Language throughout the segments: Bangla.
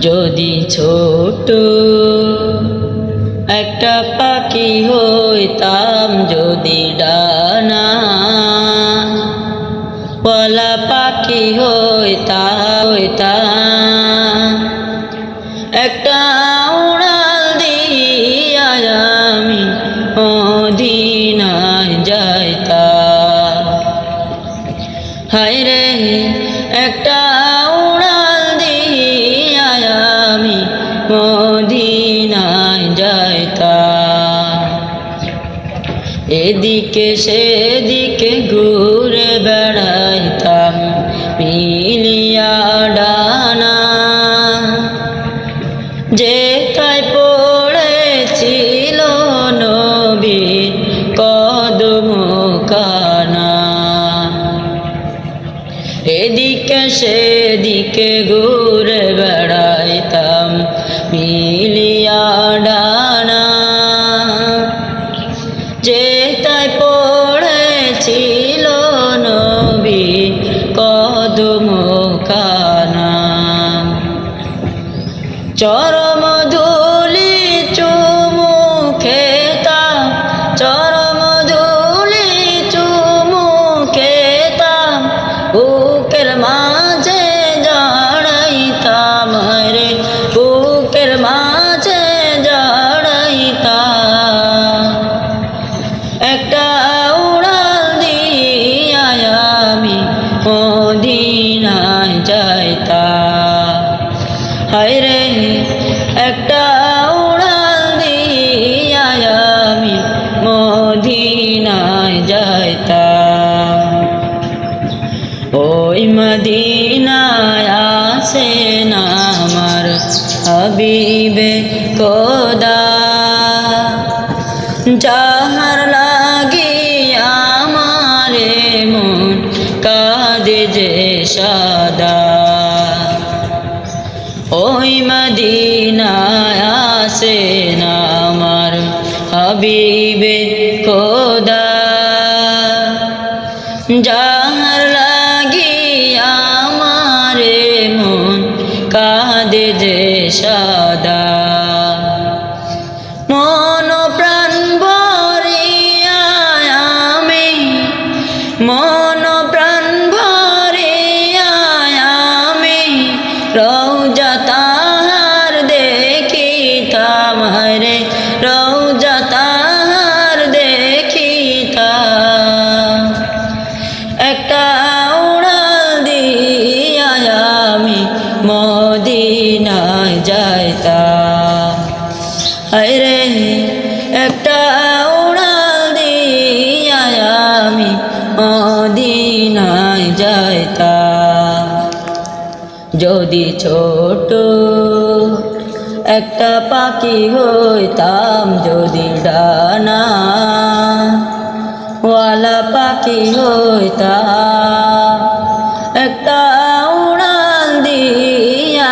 যদি ছোট একটা পাখি হইতাম যদি ডানা, পলা পাখি হইতা হইতাম একটা উড়াল দিয়া আমি মদিনায় যাইতাম। হায় রে একটা এদিকে সেদিকে ঘুরে বেড়াইতাম মিলিয়া ডানা। যে তাই পড়েছিল নবীর কদম কানা এদিকে সেদিকে ঘুরে ধুলি চুমু খেতাম চরম ধুলি চুমু খেতাম বুকের মাঝে জড়াইতাম রে, বুকের মাঝে জড়াইতাম একটা উড়াল দিয়া আমি মদিনায় যাইতাম। হায় রে একটা উড়াল দিয়া আমি মদিনায় যাইতাম। ওই মদিনায় আসে না আমার হাবিবে কোদা যাহার লাগি আমারে মন কাঁদে যে সাদা। ওই মদিনায় আসে না আমার হাবিবে খোদা। যার লাগি আমারে মন কাঁদে যে হরে রৌজা তাহার দেখিতাম একটা উড়াল দিয়া আমি মদিনায় যাইতাম। রে, একটা উড়াল দিয়া আমি মদিনায় যাইতাম। যদি ছোট একটা পাখি হইতাম যদি ডানা। ওয়ালা পাখি হইতাম। একটা উড়াল দিয়া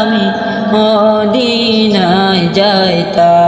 আমি মদিনায় যাইতাম।